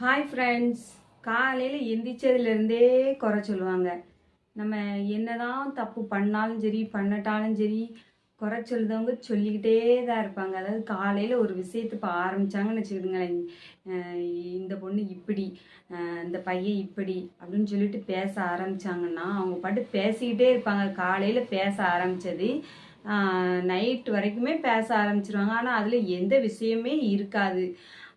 Hi friends காலையில் எந்திரிச்சதுலேருந்தே குறை சொல்லுவாங்க. நம்ம என்னதான் தப்பு பண்ணாலும் சரி பண்ணட்டாலும் சரி குறை சொல்லுதவங்க சொல்லிக்கிட்டே தான் இருப்பாங்க. அதாவது காலையில் ஒரு விஷயத்தை இப்போ ஆரம்பித்தாங்கன்னு வச்சுக்கிடுங்களேன் இந்த பொண்ணு இப்படி இந்த பையன் இப்படி அப்படின்னு சொல்லிட்டு பேச ஆரம்பித்தாங்கன்னா அவங்க பாட்டு பேசிக்கிட்டே இருப்பாங்க. காலையில் பேச ஆரம்பித்தது நைட் வரைக்குமே பேச ஆரம்பிச்சிருவாங்க. ஆனால் அதில் எந்த விஷயமே இருக்காது.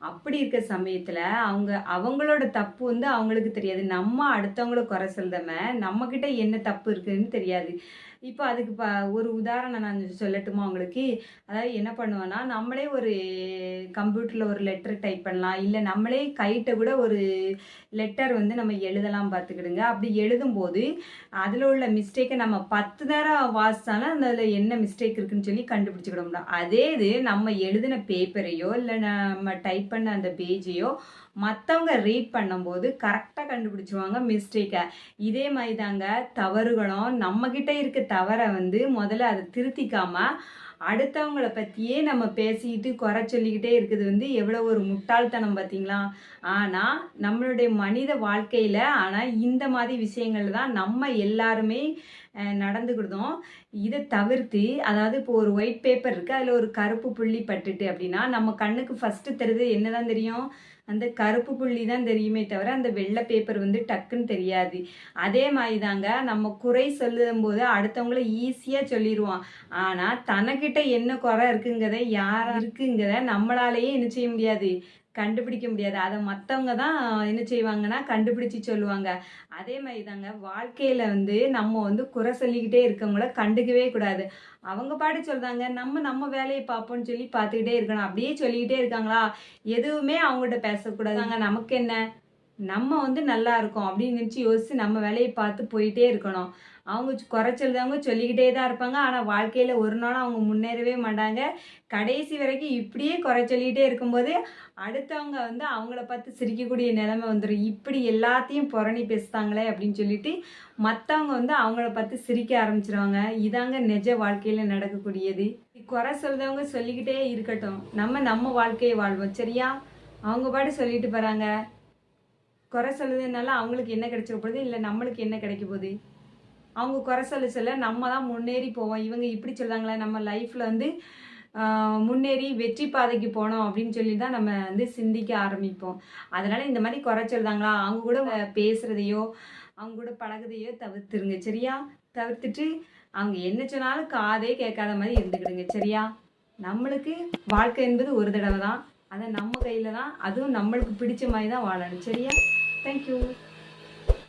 அப்படி இருக்க சமயத்தில் அவங்க அவங்களோட தப்பு வந்து அவங்களுக்கு தெரியாது. நம்ம அடுத்தவங்கள குறை சொல்றம நம்மக்கிட்ட என்ன தப்பு இருக்குதுன்னு தெரியாது. இப்போ அதுக்கு ப ஒரு உதாரணம் நான் சொல்லட்டுமா உங்களுக்கு? அதாவது என்ன பண்ணுவேன்னா நம்மளே ஒரு கம்ப்யூட்டரில் ஒரு லெட்டர் டைப் பண்ணலாம். இல்லை நம்மளே கைட்ட கூட ஒரு லெட்டர் வந்து நம்ம எழுதலாம் பார்த்துக்கிடுங்க. அப்படி எழுதும்போது அதில் உள்ள மிஸ்டேக்கை நம்ம பத்து நேரம் வாசித்தாலும் அதில் என்ன மிஸ்டேக் இருக்குன்னு சொல்லி கண்டுபிடிச்சிக்கிட முடியும். அதே இது நம்ம எழுதின பேப்பரையோ இல்லை நம்ம டைப் பண்ண அந்த பேஜையோ மற்றவங்க ரீட் பண்ணும்போது கரெக்டாக கண்டுபிடிச்சிருவாங்க மிஸ்டேக்கை இதே மாதிரி தாங்க தவறுகளும். நம்மக்கிட்ட இருக்க தவறை வந்து முதல்ல அதை திருத்திக்காம அடுத்தவங்கள பற்றியே நம்ம பேசிக்கிட்டு குறை சொல்லிக்கிட்டே இருக்குது வந்து எவ்வளோ ஒரு முட்டாள்தனம் பார்த்தீங்களா ஆனால் நம்மளுடைய மனித வாழ்க்கையில் ஆனால் இந்த மாதிரி விஷயங்கள் தான் நம்ம எல்லாருமே அஹ், நடந்துக்கிடுதோம். இதை தவிர்த்து அதாவது இப்போ ஒரு ஒயிட் பேப்பர் இருக்குது அதில் ஒரு கருப்பு புள்ளி பட்டுட்டு அப்படின்னா நம்ம கண்ணுக்கு ஃபஸ்ட்டு தெரியுது என்னதான் தெரியும்? அந்த கருப்பு புள்ளி தான் தெரியுமே தவிர அந்த வெள்ளை பேப்பர் வந்து டக்குன்னு தெரியாது. அதே மாதிரி தாங்க நம்ம குறை சொல்லும் போது அடுத்தவங்கள ஈஸியாக சொல்லிடுவோம் ஆனால் தனக்கிட்ட என்ன குறை இருக்குங்கிறத யார் இருக்குங்கிறத நம்மளாலேயே என்ன செய்ய முடியாது. கண்டுபிடிக்க முடியாது. அதை மற்றவங்க தான் என்ன செய்வாங்கன்னா கண்டுபிடிச்சி சொல்லுவாங்க. அதே மாதிரி தாங்க வாழ்க்கையில் வந்து நம்ம வந்து குறை சொல்லிக்கிட்டே இருக்கவங்கள கண்டுக்கவே கூடாது. அவங்க பாட்டு சொல்கிறாங்க நம்ம நம்ம வேலையை பார்ப்போம்னு சொல்லி பார்த்துக்கிட்டே இருக்கணும். அப்படியே சொல்லிக்கிட்டே இருக்காங்களா? எதுவுமே அவங்கள்ட்ட பேசக்கூடாதாங்க. நமக்கு என்ன? நம்ம வந்து நல்லா இருக்கோம் அப்படின்னு நினச்சி யோசிச்சு நம்ம வேலையை பார்த்து போயிட்டே இருக்கணும். அவங்க சொ- குறை சொல்லிக்கிட்டே தான் இருப்பாங்க. ஆனால் வாழ்க்கையில் ஒரு நாளும் அவங்க முன்னேறவே மாட்டாங்க. கடைசி வரைக்கும் இப்படியே குறை சொல்லிக்கிட்டே இருக்கும்போது அடுத்தவங்க வந்து அவங்கள பார்த்து சிரிக்கக்கூடிய நிலைமை வந்துடும் இப்படி எல்லாத்தையும் புறணி பேசுகிறாங்களே அப்படின்னு சொல்லிட்டு மற்றவங்க வந்து அவங்கள பார்த்து சிரிக்க ஆரம்பிச்சிருவாங்க. இதாங்க நிஜ வாழ்க்கையில் நடக்கக்கூடியது. குறை சொல்றவங்க சொல்லிக்கிட்டே இருக்கட்டும். நம்ம நம்ம வாழ்க்கையை வாழ்வோம். சரியா? அவங்க பாட்டு சொல்லிட்டு போகிறாங்க குறை சொல்லுதுனால அவங்களுக்கு என்ன கிடைச்சிட போகுது? இல்லை நம்மளுக்கு என்ன கிடைக்க போகுது? அவங்க குறை சொல்ல சொல்ல நம்ம தான் முன்னேறி போவோம். இவங்க இப்படி சொல்கிறாங்களே நம்ம லைஃப்பில் வந்து முன்னேறி வெற்றி பாதைக்கு போனோம் அப்படின்னு சொல்லி தான் நம்ம வந்து சிந்திக்க ஆரம்பிப்போம். அதனால் இந்த மாதிரி குறை சொல்கிறாங்களா அவங்க கூட பேசுகிறதையோ அவங்க கூட பழகுதையோ தவிர்த்துருங்க சரியா? தவிர்த்துட்டு அவங்க என்ன சொன்னாலும் காதே கேட்காத மாதிரி இருந்துக்கிடுங்க சரியா? நம்மளுக்கு வாழ்க்கை என்பது ஒரு தடவை தான். அதை நம்ம கையில் தான் அதுவும் நம்மளுக்கு பிடிச்ச மாதிரி தான் வாழணும் சரியா? Thank you.